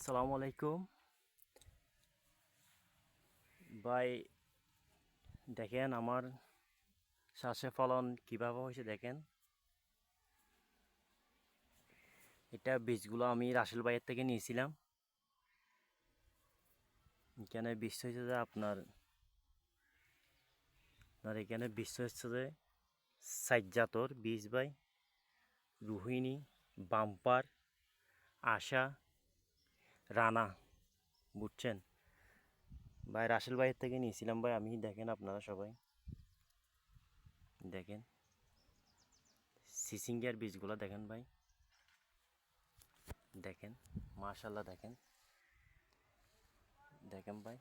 আসসালামু আলাইকুম। ভাই, দেখেন আমার শ্বাসে ফলন কীভাবে হয়েছে দেখেন। এটা বীজগুলো আমি রাসেল ভাইয়ের থেকে নিয়েছিলাম। এখানে বীজ হয়েছে যে আপনার আপনার এখানে বীজ হচ্ছে যে সাজ্জাতর বীজ ভাই, রোহিণী, বাম্পার, আশা রানা, বুঝছেন? ভাই, রাসেল ভাইয়ের থেকে নিয়েছিলাম ভাই। আমি, দেখেন আপনারা সবাই। দেখেন। সিসিঙ্গিয়ার বীজগুলো দেখেন ভাই। দেখেন মাশাল্লাহ দেখেন। দেখেন ভাই।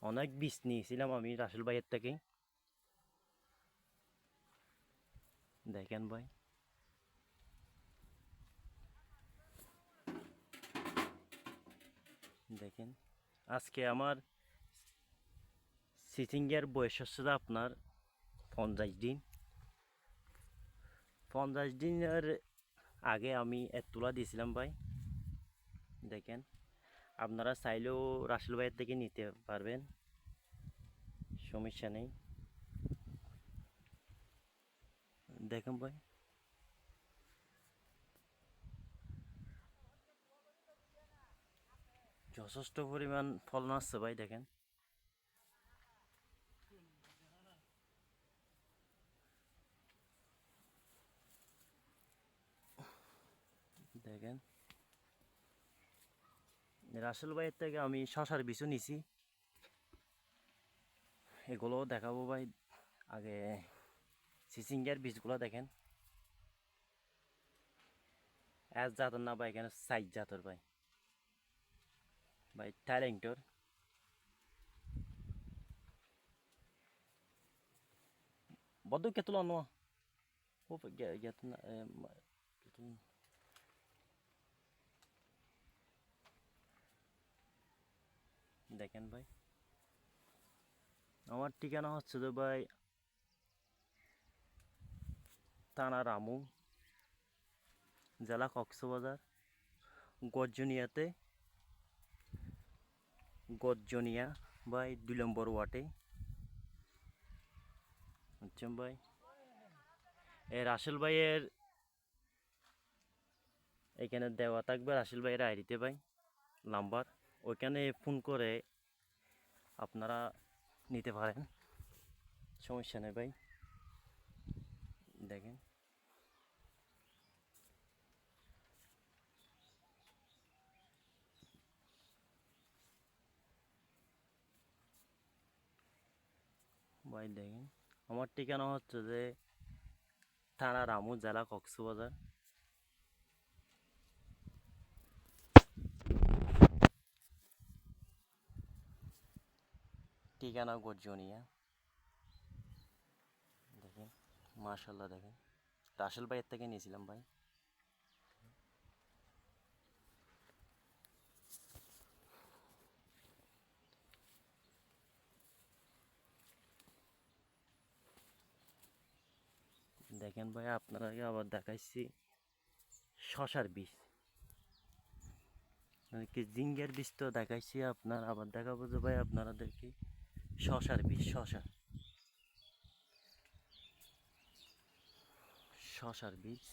অনেক বীজ নিয়েছিলাম আমি রাসেল ভাইয়ের থেকে। দেখেন ভাই। দেখেন, আজকে আমার সিটিংয়ের বয়স হচ্ছে আপনার পঞ্চাশ দিন। পঞ্চাশ দিনের আগে আমি এক তুলা দিয়েছিলাম ভাই। দেখেন, আপনারা চাইলেও রাসেল ভাইয়ের থেকে নিতে পারবেন, সমস্যা নেই। দেখেন ভাই। যথেষ্ট পরিমাণ ফলন আসছে ভাই, দেখেন। দেখেন। রাসেল ভাইয়ের থেকে আমি শশার বিচু নিছি। এগুলো দেখাবো ভাই, আগে সিসিঙ্গের বীজগুলো দেখেন এক জাতর না ভাই এখানে সাইজ জাতর ভাই ভাই ট্যালেন্টর বদ্ধ কেতুল আনো ও গেত না দেখেন ভাই আমার ঠিকানা হচ্ছে যে ভাই থানা রামু, জেলা কক্সবাজার, গর্জনিয়াতে, গর্জনিয়া ভাই দুই নম্বর ওয়ার্ডে। বুঝছেন ভাই, এ রাসেল ভাইয়ের এখানে দেওয়া থাকবে রাসেল ভাইয়ের আইডিতে ভাই, নাম্বার। ওইখানে ফোন করে আপনারা নিতে পারেন, সমস্যা নেই ভাই। দেখেন। ভাই দেখেন। আমার ঠিকানা হচ্ছে যে থানা রামু, জেলা কক্সবাজার। ঠিকানা গর্জনিয়া। দেখেন মাশাল্লাহ দেখেন। রাসেল ভাইয়ের থেকে নিয়েছিলাম ভাই। দেখেন ভাই আপনারাকে আবার দেখাইছি শশার বীজ। মানে কি জিঙ্গের বীজ তো দেখাইছি আপনার, আবার দেখাবো যে ভাই আপনারাদেরকে শশার বীজ, শশা। শশার বীজ।